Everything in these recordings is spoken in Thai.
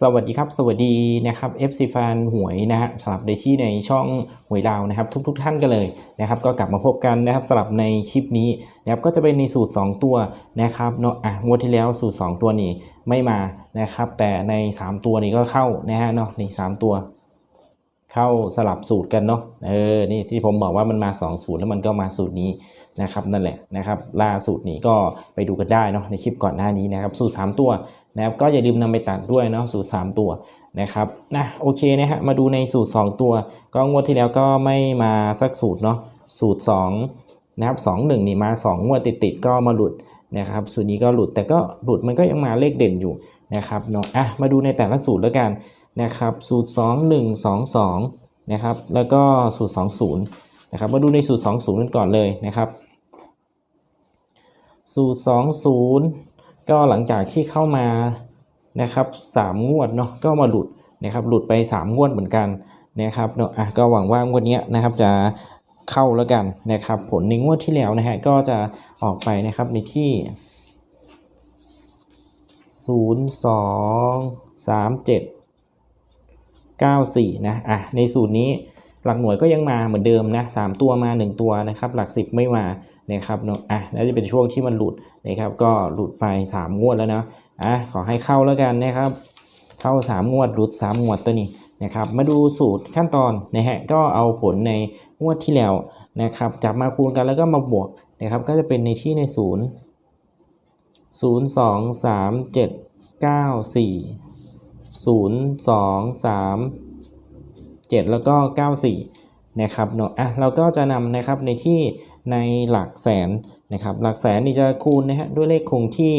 สวัสดีครับ สวัสดีนะครับ FC แฟนหวยนะฮะสลับในที่ในช่องหวยดาวนะครับ ทุกๆทท่านกันเลยนะครับ ก็กลับมาพบกันนะครับสลับในคลิปนี้นะครับก็จะเป็นในสูตร 2 ตัวนะครับเนาะอะงวดที่แล้วสูตร 2 ตัวนี้ไม่มานะครับ แต่ใน 3 ตัวนี้ก็เข้านะฮะเนาะใน3ตัว เข้าสลับสูตรกันเนาะเออนี่ที่ผมบอกว่ามันมา2สูตรแล้วมันก็มาสูตรนี้นะครับนั่นแหละนะครับล่าสูตรนี้ก็ไปดูกันได้เนาะในคลิปก่อนหน้านี้นะครับ สูตร 3 ตัว นะครับก็อย่าลืมนำไปตัดด้วยเนาะสูตร 3 ตัวนะครับนะโอเคนะฮะมาดูในสูตร 2 ตัว ก็งวดที่แล้วก็ไม่มาสักสูตรเนาะสูตร 2 นะครับ2 1นี่มา 2 งวดติดๆก็มาหลุดนะครับสูตรนี้ก็หลุดแต่ก็หลุดมันก็ยังมาเลขเด่นอยู่นะครับเนาะอะมาดูในแต่ละสูตรแล้วกันนะครับสูตร 2 1 2 2นะครับแล้วก็สูตร 20นะครับมาดูในสูตร 20 กันก่อนเลยนะครับสูตร 20 ก็หลังจากที่เข้ามานะครับ3งวดเนาะก็มาหลุดนะครับหลุดไป 3 งวดเหมือนกันนะครับเนาะอะก็หวังว่างวดนี้นะครับจะเข้าแล้วกันนะครับผลในงวดที่แล้วนะฮะก็จะออกไปนะครับในที่ 0 2 3 7 94 นะอะในสูตรนี้หลักหน่วยก็ยังมาเหมือนเดิมนะ3ตัวมา 1 ตัวนะครับหลัก 10 ไม่มา นะครับเนาะอะแล้วจะเป็นช่วงที่มันหลุดนะครับ ก็หลุดไป 3 งวดแล้วนะอะขอให้เข้าแล้วกันนะครับ เข้า 3 งวดหลุด 3 งวดตัวนี้นะครับ มาดูสูตรขั้นตอนนะฮะก็เอาผลในงวดที่แล้วนะครับ จับมาคูณกันแล้วก็มาบวกนะครับ ก็จะเป็นในที่ในศูนย์ศูนย์สองสามเจ็ดเก้าสี่ศูนย์สองสามเจ็ดแล้วก็เก้าสี่ นะครับเนาะอะเราก็จะนำนะครับในที่ในหลักแสนนะครับ หลักแสนนี่จะคูณนะฮะด้วยเลขคงที่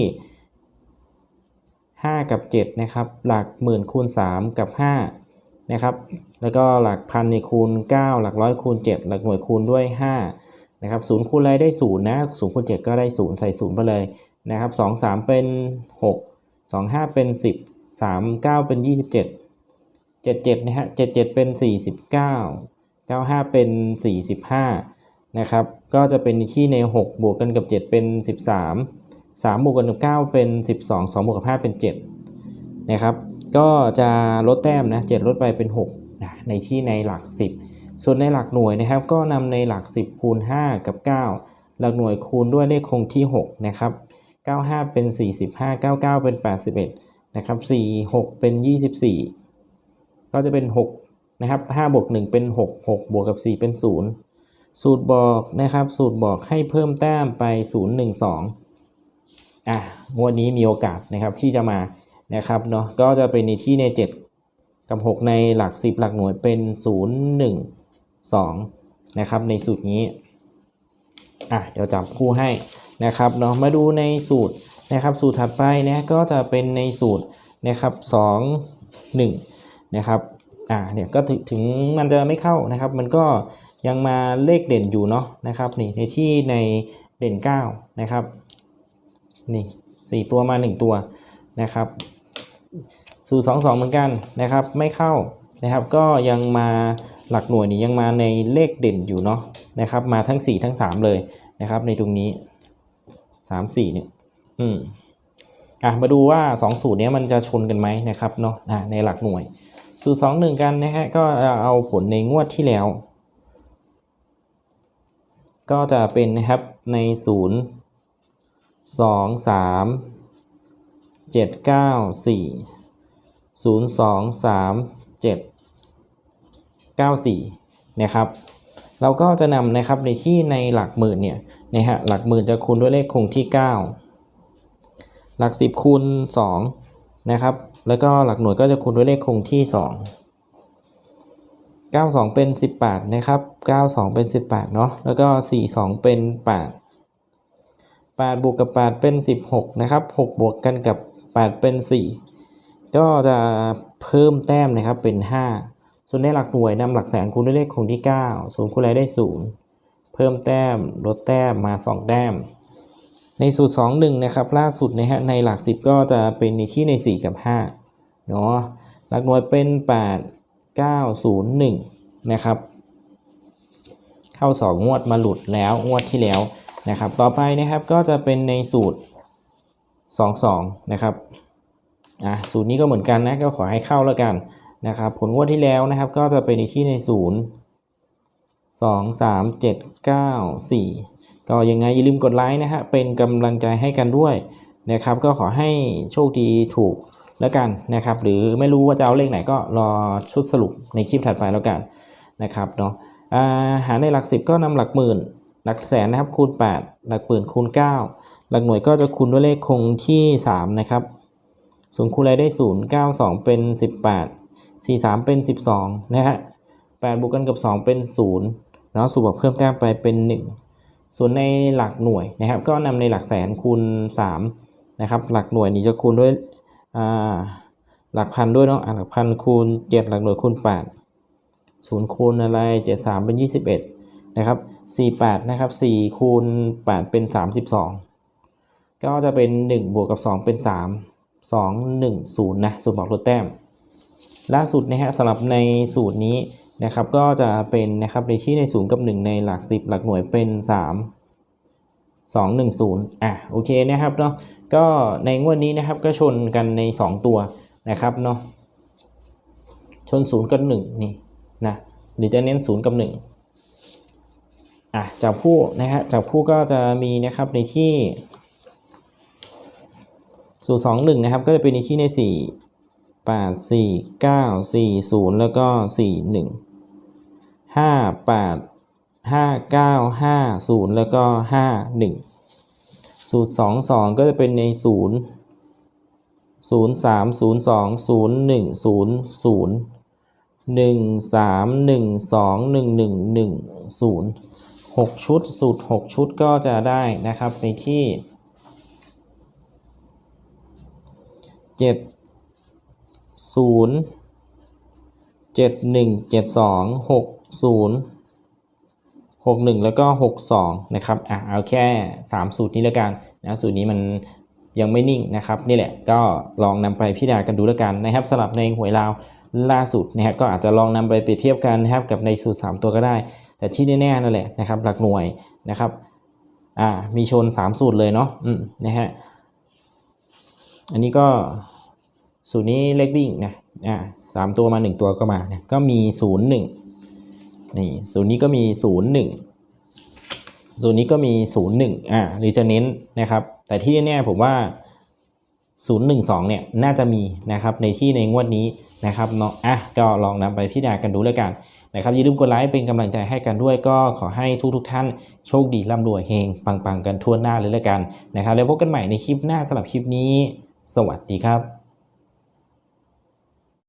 5 กับ7นะครับหลักหมื่นคูณ 3 กับ5นะครับแล้วก็หลักพันในคูณ 9 หลักร้อยคูณ 7 หลักหน่วยคูณด้วย5นะครับศูนย์คูณอะไรได้ศูนย์นะศูนย์คูณ7ก็ได้ศูนย์ใส่ศูนย์ไปเลยนะครับ2 3เป็น6 2 5เป็น10 3 9เป็น27 77นะฮะ77เป็น49 95 เป็น 45 นะครับ ก็จะเป็นที่ใน 6 บวกกันกับ 7 เป็น 13 3 บวกกันกับ 9 เป็น 12 2 บวกกับ 5 เป็น 7 นะครับ ก็จะลดแต้มนะ7ลดไปเป็น6นะในที่ในหลัก 10 ส่วนในหลักหน่วยนะครับ ก็นำในหลัก 10 คูณ 5 กับ 9 หลักหน่วยคูณด้วยเลขคงที่ 6 นะครับ 95 เป็น 45 99 เป็น 81 นะครับ 46 เป็น 24 ก็จะเป็น 6 นะครับ5บวก1เป็น 6 6 บวกกับ 4 เป็น 0 สูตรบอกนะครับ สูตรบอกให้เพิ่มแต้มไป 0 1 2อะงวดนี้มีโอกาสนะครับที่จะมานะครับเนาะก็จะเป็นในที่ใน 7 กับ 6 ในหลัก 10 หลักหน่วยเป็น 0 1 2 นะครับ ในสูตรนี้อะเดี๋ยวจับคู่ให้นะครับเนาะมาดูในสูตรนะครับ สูตรถัดไปนะก็จะเป็นในสูตรนะครับ 2 1 นะครับ อะเนี่ยก็ถึงมันจะไม่เข้านะครับ มันก็ยังมาเลขเด่นอยู่เนาะนะครับนี่ในที่ในเด่น 9 นะครับ นี่สี่ตัวมาหนึ่งตัวนะครับสูตรสองสองเหมือนกันนะครับ ไม่เข้านะครับ ก็ยังมาหลักหน่วยนี่ยังมาในเลขเด่นอยู่เนาะนะครับ มาทั้ง 4 ทั้ง 3 เลยนะครับ ในตรงนี้ 3 4 เนี่ย อืมอะมาดูว่า 2 สูตรเนี้ยมันจะชนกันไหมนะครับเนาะอะในหลักหน่วย สูตร2 1กันนะฮะก็เอาผลในงวดที่แล้ว ก็จะเป็นนะครับในศูนย์สองสามเจ็ดเก้าสี่ศูนย์สองสามเจ็ดเก้าสี่นะครับเราก็จะนำนะครับในที่ในหลักหมื่นเนี่ยนะฮะหลักหมื่นจะคูณด้วยเลขคงที่ 9 หลัก 10คูณ2นะครับ แล้วก็หลักหน่วยก็จะคูณด้วยเลขคงที่ 2 92 เป็น 18 นะครับ 92 เป็น 18 เนาะ แล้วก็ 42 เป็น 8 8 บวกกับ 8 เป็น 16 นะครับ 6 บวกกันกับ 8 เป็น 4 ก็จะเพิ่มแต้มนะครับเป็น 5 ส่วนในหลักหน่วยนำหลักแสนคูณด้วยเลขคงที่ 9 0คูณอะไรได้ 0 เพิ่มแต้มลดแต้มมา 2 แต้ม ในสูตร 2 1 นะครับ ล่าสุดนะฮะในหลัก 10 ก็จะเป็นในที่ใน 4 กับ5เนาะหลักหน่วยเป็น 8 9 0 1 นะครับ เข้า 2 งวดมาหลุดแล้วงวดที่แล้วนะครับ ต่อไปนะครับก็จะเป็นในสูตร 2 2 นะครับอะสูตรนี้ก็เหมือนกันนะก็ขอให้เข้าแล้วกันนะครับ ผลงวดที่แล้วนะครับ ก็จะเป็นในที่ในศูนย์ สองสามเจ็ดเก้าสี่ก็ยังไงอย่าลืมกดไลค์นะฮะเป็นกำลังใจให้กันด้วยนะครับ ก็ขอให้โชคดีถูกแล้วกันนะครับ หรือไม่รู้ว่าจะเอาเลขไหนก็รอชุดสรุปในคลิปถัดไปแล้วกันนะครับเนาะอ่าหาในหลักสิบก็นำหลักหมื่น หลักแสนนะครับคูณ 8 หลักหมื่นคูณ 9 หลักหน่วยก็จะคูณด้วยเลขคงที่ 3 นะครับส่วนคูณอะไรได้ 0 9 2 เป็น 18 4 3 เป็น 12 นะฮะ 8 บวกกันกับ 2 เป็น 0 แล้วสูบวกเพิ่มแต้มไปเป็น 1 ส่วนในหลักหน่วยนะครับ ก็นำในหลักแสนคูณ 3 นะครับ หลักหน่วยนี้จะคูณด้วยหลักพันด้วยเนาะอะหลักพันคูณ 7 หลักหน่วยคูณ 8 0 คูณอะไร 7 3 เป็น 21 นะครับ 48 นะครับ 4 คูณ 8 เป็น 32 ก็จะเป็น 1 บวกกับ 2 เป็น 3 2 1 0 นะ สูตรบอกลดแต้ม ล่าสุดนะฮะสำหรับในสูตรนี้ นะครับก็จะเป็นนะครับในที่ในศูนย์กับ 1 ในหลัก 10 หลักหน่วยเป็น 3 2 1 0อะโอเคนะครับเนาะก็ในงวดนี้นะครับก็ชนกันใน 2 ตัวนะครับเนาะชน 0 กับ 1 นี่นะหรือจะเน้น 0 กับ 1อะจับคู่นะฮะจับคู่ก็จะมีนะครับในที่สูตรสองหนึ่งนะครับก็จะเป็นในที่ในสี่แปดสี่เก้าสี่ศูนย์แล้วก็สี่หนึ่ง ห้าแปดห้าเก้าห้าศูนย์แล้วก็ห้าหนึ่งสูตรสองสองก็จะเป็นในศูนย์ศูนย์สามศูนย์สองศูนย์หนึ่งศูนย์ศูนย์หนึ่งสามหนึ่งสองหนึ่งหนึ่งหนึ่งศูนย์6ชุด สูตร6ชุดก็จะได้นะครับในที่7 0 7 1 7 2 6 0 6 1 แล้วก็ 6 2 นะครับอะเอาแค่ 3 สูตรนี้แล้วกันนะสูตรนี้มันยังไม่นิ่งนะครับนี่แหละก็ลองนำไปพิจารณากันดูแล้วกันนะครับสลับในหวยลาวล่าสุดนะครับก็อาจจะลองนำไปเปรียบเทียบกันนะครับกับในสูตร 3 ตัวก็ได้ แต่ที่แน่ๆนั่นแหละนะครับหลักหน่วยนะครับอ่ามีชน 3 สูตรเลยเนาะอืมนะฮะอันนี้ก็สูตรนี้เลขวิ่งนะอ่าสามตัวมา 1 ตัวก็มานะก็มี 0 1 นี่สูตรนี้ก็มี 0 1 สูตรนี้ก็มี 0 1อ่าหรือจะเน้นนะครับ แต่ที่แน่ๆผมว่า 012 เนี่ยน่าจะมีนะครับในที่ในงวดนี้นะครับเนาะอะก็ลองนำไปพิจารณากันดูแล้วกันนะครับอย่าลืมกดไลค์เป็นกำลังใจให้กันด้วย ก็ขอให้ทุกๆท่านโชคดีร่ำรวยเฮงปังๆ กันทั่วหน้าเลยแล้วกันนะครับแล้วพบกันใหม่ในคลิปหน้าสำหรับคลิปนี้ สวัสดีครับ